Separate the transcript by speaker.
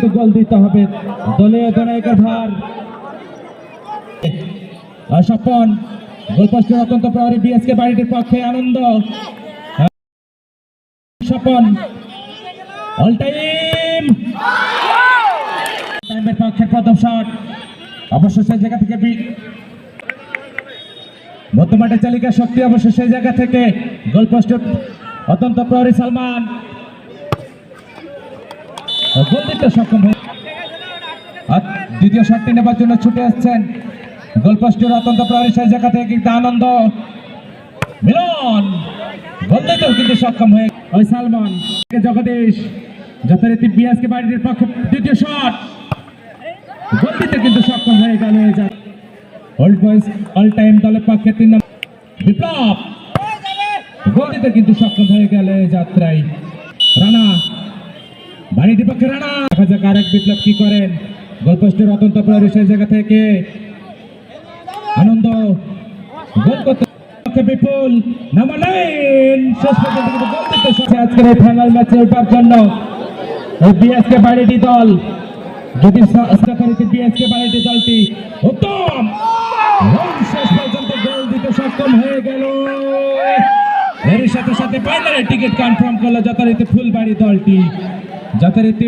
Speaker 1: কিন্তু গোল দিতে হবে। দলীয় অধিনায়কের ভার। স্বপন, গোলপোস্টের অত্যন্ত প্রহরী ডিএসকে বাড়িটির পক্ষে আনন্দ। স্বপন অল টাইম টাইমের পক্ষে প্রথম শট অবশ্য সেই জায়গা থেকে চালিকা শক্তি অবশ্য সেই জায়গা থেকে গোলপোস্টের অত্যন্ত প্রহরী সালমান। গোল দিতে সক্ষম হয়ে আর দ্বিতীয় শটটি নেবার জন্য ছুটে আসছেন গোলপোস্টের অত্যন্ত প্রহরী সেই জায়গা থেকে কিন্তু আনন্দ। মিলন, গোল দিতেও কিন্তু সক্ষম হয়ে ওই সালমান জগদীশ, যথারীতি বিয়াসকে বাড়ির পক্ষে দ্বিতীয় শট। গোল দিতে কিন্তু সক্ষম হয়ে গেল ওল্ড বয়েজ অল টাইম দলের পক্ষে তিন নম্বর। বিপ্লব, গোল দিতে কিন্তু সক্ষম হয়ে গেল যাত্রায়। রানা বাড়িটির পক্ষে রানা? দেখা যাক আরেক বিপ্লব কি করেন। গোলপোস্টের অত্যন্ত সেই জায়গা থেকে। আনন্দ। গোল করতে বিপুল। আজকের এই ফাইনাল জন্য বাড়িটি দল। যদি বিএসকে বাড়িটি দলটি উত্তম। পর্যন্ত দিতে হয়ে এর সাথে সাথে ফাইনালের টিকিট কনফার্ম করল যথারীতি ফুলবাড়ি দলটি। যথারীতি